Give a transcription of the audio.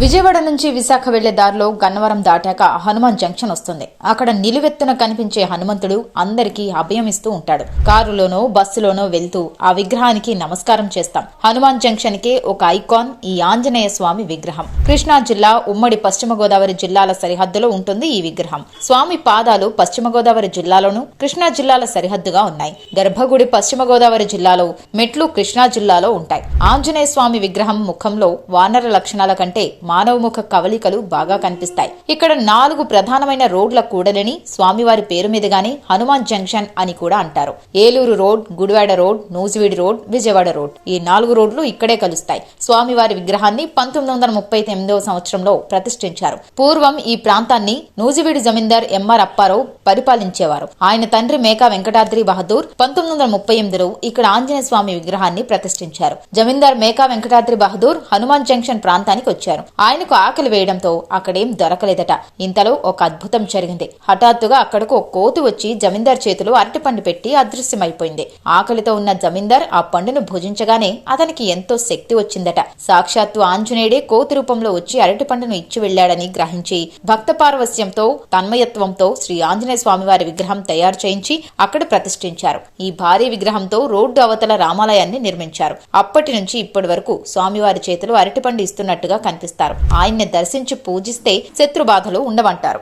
విజయవాడ నుంచి విశాఖ వెళ్ళే దారిలో గన్నవరం దాటాక హనుమాన్ జంక్షన్ వస్తుంది. అక్కడ నిలువెత్తున కనిపించే హనుమంతుడు అందరికీ అభయమిస్తూ ఉంటాడు. కారులోనో బస్సులోనో వెళ్తూ ఆ విగ్రహానికి నమస్కారం చేస్తాం. హనుమాన్ జంక్షన్కి ఒక ఐకాన్ ఈ ఆంజనేయ స్వామి విగ్రహం. కృష్ణా జిల్లా ఉమ్మడి పశ్చిమ గోదావరి జిల్లాల సరిహద్దులో ఉంటుంది ఈ విగ్రహం. స్వామి పాదాలు పశ్చిమ గోదావరి జిల్లాలోను కృష్ణా జిల్లాల సరిహద్దుగా ఉన్నాయి. గర్భగుడి పశ్చిమ గోదావరి జిల్లాలో మెట్లు కృష్ణా జిల్లాలో ఉంటాయి. ఆంజనేయ స్వామి విగ్రహం ముఖంలో వానర లక్షణాల కంటే మానవముఖ కవలికలు బాగా కనిపిస్తాయి. ఇక్కడ నాలుగు ప్రధానమైన రోడ్ల కూడలిని స్వామివారి పేరు మీదుగానే హనుమాన్ జంక్షన్ అని కూడా అంటారు. Eluru road Gudivada road Nuzvid road Vijayawada road ఈ నాలుగు రోడ్లు ఇక్కడే కలుస్తాయి. స్వామివారి విగ్రహాన్ని పంతొమ్మిది వందల ముప్పై ఎనిమిదవ సంవత్సరంలో ప్రతిష్ఠించారు. పూర్వం ఈ ప్రాంతాన్ని నూజివీడి జమీందార్ ఎంఆర్ అప్పారావు పరిపాలించేవారు. ఆయన తండ్రి మేకా వెంకటాద్రి బహదూర్ పంతొమ్మిది వందల ముప్పై ఎనిమిదిలో ఇక్కడ ఆంజనేయ స్వామి విగ్రహాన్ని ప్రతిష్ఠించారు. జమీందార్ మేకా వెంకటాద్రి బహదూర్ హనుమాన్ జంక్షన్ ప్రాంతానికి వచ్చారు. ఆయనకు ఆకలి వేయడంతో అక్కడేం దొరకలేదట. ఇంతలో ఒక అద్భుతం జరిగింది. హఠాత్తుగా అక్కడకు ఒక కోతి వచ్చి జమీందార్ చేతిలో అరటిపండు పెట్టి అదృశ్యమైపోయింది. ఆకలితో ఉన్న జమీందార్ ఆ పండును భుజించగానే అతనికి ఎంతో శక్తి వచ్చిందట. సాక్షాత్తు ఆంజనేయుడే కోతి రూపంలో వచ్చి అరటిపండును ఇచ్చి వెళ్ళాడని గ్రహించి భక్త పార్వస్యంతో తన్మయత్వంతో శ్రీ ఆంజనేయ స్వామివారి విగ్రహం తయారు చేయించి అక్కడ ప్రతిష్ఠించారు. ఈ భారీ విగ్రహంతో రోడ్డు అవతల రామాలయాన్ని నిర్మించారు. అప్పటి నుంచి ఇప్పటి వరకు స్వామివారి చేతిలో అరటిపండు ఇస్తున్నట్టుగా కనిపిస్తారు. ఆయన్ని దర్శించి పూజిస్తే శత్రు బాధలు ఉండవంటారు.